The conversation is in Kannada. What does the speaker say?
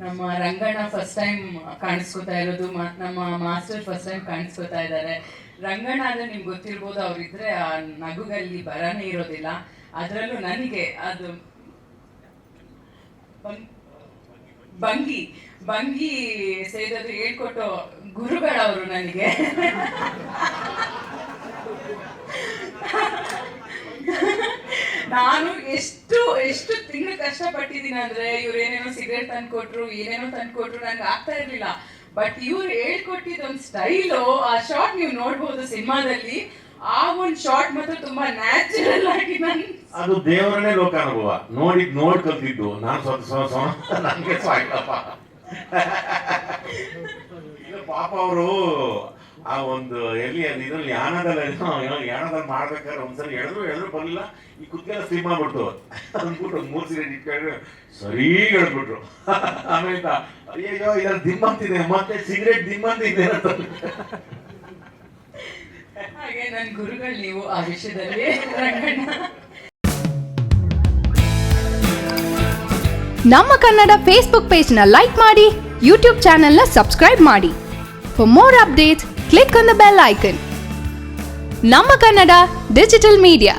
ನಮ್ಮ ರಂಗಣ್ಣ ಫಸ್ಟ್ ಟೈಮ್ ಕಾಣಿಸ್ಕೊತಾ ಇರೋದು ನಮ್ಮ ಮಾಸ್ಟರ್ ಫಸ್ಟ್ ಟೈಮ್ ಕಾಣಿಸ್ಕೊತಾ ಇದ್ದಾರೆ. ರಂಗಣ್ಣ ಅಂದ್ರೆ ನಿಮ್ಗೆ ಗೊತ್ತಿರ್ಬೋದು, ಅವ್ರಿದ್ರೆ ಆ ನಗುಗಲ್ಲಿ ಬರನೇ ಇರೋದಿಲ್ಲ. ಅದರಲ್ಲೂ ನನಗೆ ಅದು ಭಂಗಿ ಭಂಗಿ ಸೇದೋದು ಹೇಳ್ಕೊಟ್ಟು ಗುರುಗಳವರು ನನಗೆ. ನಾನು ಎಷ್ಟು ಎಷ್ಟು ತಿಂಗಳು ಕಷ್ಟಪಟ್ಟಿದ್ದೀನಿ ಅಂದ್ರೆ ಇವ್ರು ಏನೇನೋ ಸಿಗರೇಟ್ ತಂದ್ಕೊಟ್ರು ಏನೇನೋ ತಂದ್ಕೊಟ್ರು ನಂಗೆ ಆಗ್ತಾ ಇರ್ಲಿಲ್ಲ. ಬಟ್ ಇವ್ರು ಹೇಳ್ಕೊಟ್ಟಿದ್ ಒಂದು ಸ್ಟೈಲು ಆ ಶಾರ್ಟ್ ನೀವು ನೋಡ್ಬೋದು ಸಿನಿಮಾದಲ್ಲಿ. ಆ ಒಂದು ಶಾರ್ಟ್ ಮಾತ್ರ ತುಂಬಾ ನ್ಯಾಚುರಲ್ ಆಗಿ ನನ್ ಅದು ದೇವರನ್ನೇ ಲೋಕಾನುಭವ. ನೋಡಿದ್ ನೋಡ್ ಕಲ್ತಿದ್ದು ನಾನು ಸ್ವಲ್ಪ ಸ್ವ- ಸ್ವ- ನನಗೆ ಈಗ ಪಾಪ ಅವರು ಆ ಒಂದು ಎಲ್ಲಿ ಅದು ಇದ್ರಲ್ಲಿ ಯಾಣದಲ್ಲ ಯಾಣದಲ್ಲಿ ಮಾಡ್ಬೇಕಾದ್ರೆ ಒಂದ್ಸರಿ ಎಳೆದ್ರು ಎಳೆದ್ರು ಬರಲಿಲ್ಲ. ಈ ಕುತ್ತಿಗೆಲ್ಲ ಸ್ಲಿಮ್ ಆಗ್ಬಿಟ್ಟು ಅಂದ್ಬಿಟ್ಟು ಒಂದು ಮೂರು ಸಿಗರೇಟ್ ಇಟ್ಕೊಂಡು ಸರಿ ಹೇಳ್ಬಿಟ್ರು. ಆಮೇಲೆ ಅಯ್ಯೋ ಇದ್ರಲ್ಲಿ ದಿಮ್ಮಂತಿದೆ ಮತ್ತೆ ಸಿಗರೇಟ್ ದಿಮ್ಮಂತಿದೆ ಅಂತ ಹಾಗೆ ನನ್ನ ಗುರುಗಳು ನೀವು ಆ ವಿಷಯದಲ್ಲಿ ರಂಗಣ್ಣ. ನಮ್ಮ ಕನ್ನಡ ಫೇಸ್ಬುಕ್ ಪೇಜ್ನ ಲೈಕ್ ಮಾಡಿ ಯೂಟ್ಯೂಬ್ ಚಾನೆಲ್ನ ಸಬ್ಸ್ಕ್ರೈಬ್ ಮಾಡಿ. for more updates click on the bell icon ನಮ್ಮ ಕನ್ನಡ ಡಿಜಿಟಲ್ ಮೀಡಿಯಾ